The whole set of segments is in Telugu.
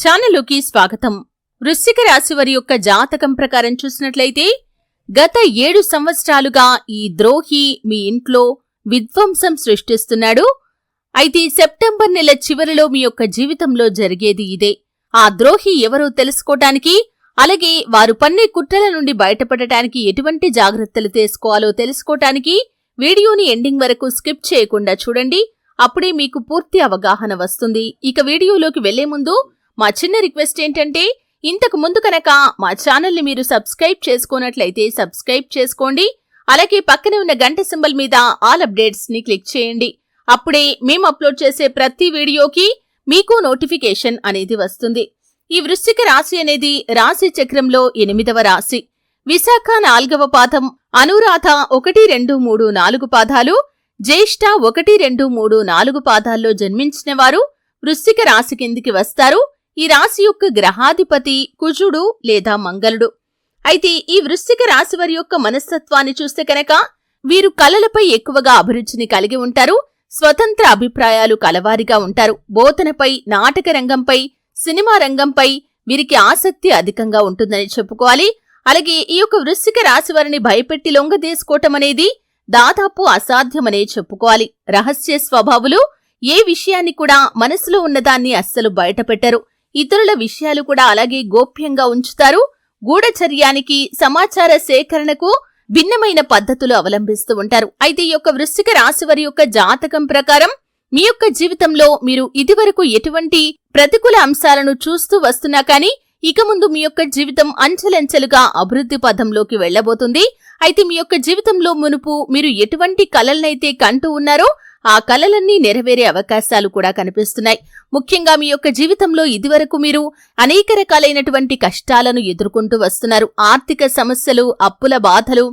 ఛానలుకి స్వాగతం. వృశ్చిక రాశి వారి యొక్క జాతకం ప్రకారం చూసినట్లయితే గత ఏడు సంవత్సరాలుగా ఈ ద్రోహి మీ ఇంట్లో విధ్వంసం సృష్టిస్తున్నాడు. అయితే సెప్టెంబర్ నెల చివరిలో మీ యొక్క జీవితంలో జరిగేది ఇదే. ఆ ద్రోహి ఎవరో తెలుసుకోటానికి అలాగే వారు పన్నే కుట్రల నుండి బయటపడటానికి ఎటువంటి జాగ్రత్తలు తీసుకోవాలో తెలుసుకోటానికి వీడియోని ఎండింగ్ వరకు స్కిప్ చేయకుండా చూడండి. అప్పుడే మీకు పూర్తి అవగాహన వస్తుంది. ఇక వీడియోలోకి వెళ్ళే ముందు మా చిన్న రిక్వెస్ట్ ఏంటంటే ఇంతకు ముందు కనుక మా ఛానల్ని మీరు సబ్స్క్రైబ్ చేసుకున్నట్లయితే సబ్స్క్రైబ్ చేసుకోండి. అలాగే పక్కనే ఉన్న గంట సింబల్ మీద ఆల్ అప్డేట్స్ని క్లిక్ చేయండి. అప్పుడే మేము అప్లోడ్ చేసే ప్రతి వీడియోకి మీకు నోటిఫికేషన్ అనేది వస్తుంది. ఈ వృశ్చిక రాశి అనేది రాశి చక్రంలో ఎనిమిదవ రాశి. విశాఖ నాల్గవ పాదం అనురాధ ఒకటి రెండు మూడు నాలుగు పాదాలు జ్యేష్ఠ ఒకటి రెండు మూడు నాలుగు పాదాల్లో జన్మించిన వారు వృశ్చిక రాశి కిందికి వస్తారు. ఈ రాశి యొక్క గ్రహాధిపతి కుజుడు లేదా మంగళుడు. అయితే ఈ వృశ్చిక రాశి వారి యొక్క మనస్తత్వాన్ని చూస్తే కనుక వీరు కళలపై ఎక్కువగా అభిరుచిని కలిగి ఉంటారు స్వతంత్ర అభిప్రాయాలు కలవారిగా ఉంటారు. బోధనపై నాటక రంగంపై సినిమా రంగంపై వీరికి ఆసక్తి అధికంగా ఉంటుందని చెప్పుకోవాలి. అలాగే ఈ యొక్క వృశ్చిక రాశి వారిని భయపెట్టి లొంగదీసుకోవటం అనేది దాదాపు అసాధ్యమనే చెప్పుకోవాలి. రహస్య స్వభావులు ఏ విషయాన్ని కూడా మనసులో ఉన్నదాన్ని అస్సలు బయటపెట్టరు. ఇతరుల విషయాలు కూడా అలాగే గోప్యంగా ఉంచుతారు. గూఢచర్యానికి సమాచార సేకరణకు భిన్నమైన పద్ధతులు అవలంబిస్తూ ఉంటారు. అయితే ఈ యొక్క వృశ్చిక రాశి వారి యొక్క జాతకం ప్రకారం మీ యొక్క జీవితంలో మీరు ఇదివరకు ఎటువంటి ప్రతికూల అంశాలను చూస్తూ వస్తున్నా కానీ ఇక ముందు మీ యొక్క జీవితం అంచెలంచెలుగా అభివృద్ధి పథంలోకి వెళ్ళబోతుంది అయితే మీ యొక్క జీవితంలో మునుపు మీరు ఎటువంటి కలలనైతే కంటూ ఉన్నారో ఆ కలలన్నీ నెరవేరే అవకాశాలు కూడా కనిపిస్తున్నాయి. ముఖ్యంగా మీ యొక్క జీవితంలో ఇదివరకు మీరు అనేక రకాలైనటువంటి కష్టాలను ఎదుర్కొంటూ వస్తున్నారు. ఆర్థిక సమస్యలు అప్పుల బాధలు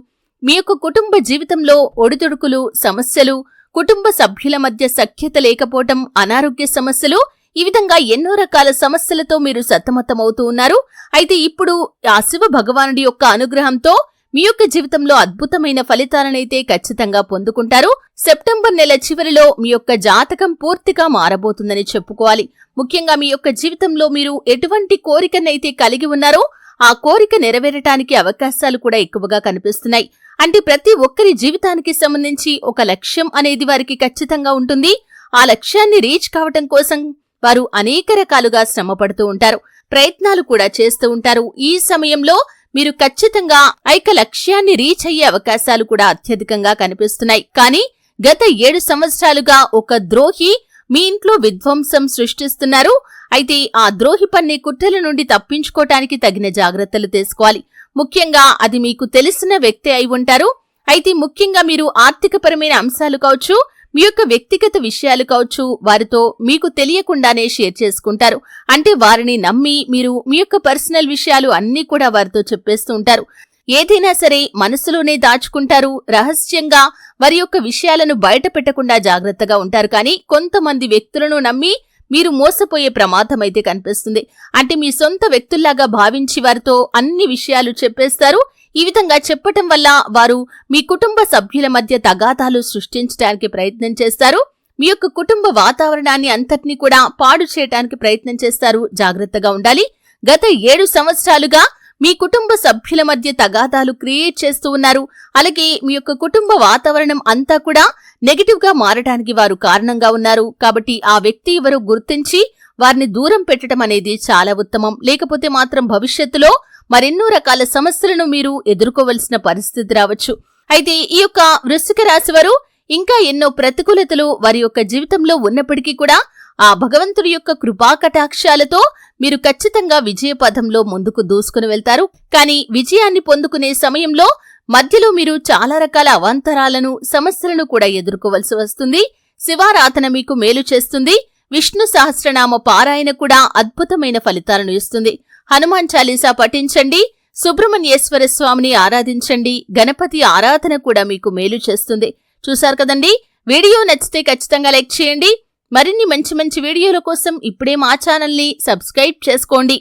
మీ యొక్క కుటుంబ జీవితంలో ఒడిదుడుకులు సమస్యలు కుటుంబ సభ్యుల మధ్య సఖ్యత లేకపోవటం అనారోగ్య సమస్యలు ఈ విధంగా ఎన్నో రకాల సమస్యలతో మీరు సతమతమవుతూ ఉన్నారు. అయితే ఇప్పుడు ఆ శివ భగవానుడి యొక్క అనుగ్రహంతో మీ యొక్క జీవితంలో అద్భుతమైన ఫలితాలనైతే ఖచ్చితంగా పొందుకుంటారు. సెప్టెంబర్ నెల చివరిలో మీ యొక్క జాతకం పూర్తిగా మారబోతుందని చెప్పుకోవాలి. ముఖ్యంగా మీ యొక్క జీవితంలో మీరు ఎటువంటి కోరికనైతే కలిగి ఉన్నారో ఆ కోరిక నెరవేరటానికి అవకాశాలు కూడా ఎక్కువగా కనిపిస్తున్నాయి. అంటే ప్రతి ఒక్కరి జీవితానికి సంబంధించి ఒక లక్ష్యం అనేది వారికి ఖచ్చితంగా ఉంటుంది. ఆ లక్ష్యాన్ని రీచ్ కావటం కోసం వారు అనేక రకాలుగా శ్రమపడుతూ ఉంటారు. ప్రయత్నాలు కూడా చేస్తూ ఉంటారు. ఈ సమయంలో మీరు ఖచ్చితంగా ఐక లక్ష్యాన్ని రీచ్ అయ్యే అవకాశాలు కూడా అత్యధికంగా కనిపిస్తున్నాయి. కానీ గత ఏడు సంవత్సరాలుగా ఒక ద్రోహి మీ ఇంట్లో విధ్వంసం సృష్టిస్తున్నారు. అయితే ఆ ద్రోహి పన్నే కుట్రల నుండి తప్పించుకోవటానికి తగిన జాగ్రత్తలు తీసుకోవాలి. ముఖ్యంగా అది మీకు తెలిసిన వ్యక్తి అయి ఉంటారు. అయితే ముఖ్యంగా మీరు ఆర్థికపరమైన అంశాలు కావచ్చు మీ యొక్క వ్యక్తిగత విషయాలు కావచ్చు వారితో మీకు తెలియకుండానే షేర్ చేసుకుంటారు. అంటే వారిని నమ్మి మీరు మీ యొక్క పర్సనల్ విషయాలు అన్నీ కూడా వారితో చెప్పేస్తూ ఉంటారు. ఏదైనా సరే మనసులోనే దాచుకుంటారు. రహస్యంగా వారి యొక్క విషయాలను బయట పెట్టకుండా జాగ్రత్తగా ఉంటారు. కానీ కొంతమంది వ్యక్తులను నమ్మి మీరు మోసపోయే ప్రమాదం అయితే కనిపిస్తుంది. అంటే మీ సొంత వ్యక్తుల్లాగా భావించి వారితో అన్ని విషయాలు చెప్పేస్తారు. ఈ విధంగా చెప్పటం వల్ల వారు మీ కుటుంబ సభ్యుల మధ్య తగాదాలు సృష్టించడానికి ప్రయత్నం చేస్తారు. మీ యొక్క కుటుంబ వాతావరణాన్ని అంతటినీ కూడా పాడు చేయడానికి ప్రయత్నం చేస్తారు. జాగ్రత్తగా ఉండాలి. గత ఏడు సంవత్సరాలుగా మీ కుటుంబ సభ్యుల మధ్య తగాదాలు క్రియేట్ చేస్తూ ఉన్నారు. అలాగే మీ యొక్క కుటుంబ వాతావరణం అంతా కూడా నెగిటివ్గా మారటానికి వారు కారణంగా ఉన్నారు. కాబట్టి ఆ వ్యక్తి ఎవరు గుర్తించి వారిని దూరం పెట్టడం అనేది చాలా ఉత్తమం. లేకపోతే మాత్రం భవిష్యత్తులో మరెన్నో రకాల సమస్యలను మీరు ఎదుర్కోవలసిన పరిస్థితి రావచ్చు. అయితే ఈ యొక్క వృశ్చిక రాశి వారు ఇంకా ఎన్నో ప్రతికూలతలు వారి యొక్క జీవితంలో ఉన్నప్పటికీ కూడా ఆ భగవంతుడి యొక్క కృపా కటాక్షాలతో మీరు ఖచ్చితంగా విజయ పథంలో ముందుకు దూసుకుని వెళ్తారు. కానీ విజయాన్ని పొందుకునే సమయంలో మధ్యలో మీరు చాలా రకాల అవాంతరాలను సమస్యలను కూడా ఎదుర్కోవలసి వస్తుంది. శివారాధన మీకు మేలు చేస్తుంది. విష్ణు సహస్రనామ పారాయణ కూడా అద్భుతమైన ఫలితాలను ఇస్తుంది. హనుమాన్ చాలీసా పఠించండి సుబ్రహ్మణ్యేశ్వర స్వామిని ఆరాధించండి గణపతి ఆరాధన కూడా మీకు మేలు చేస్తుంది. చూశారు కదండి? వీడియో నచ్చితే ఖచ్చితంగా లైక్ చేయండి. మరిన్ని మంచి మంచి వీడియోల కోసం ఇప్పుడే మా ఛానల్ని సబ్స్క్రైబ్ చేసుకోండి.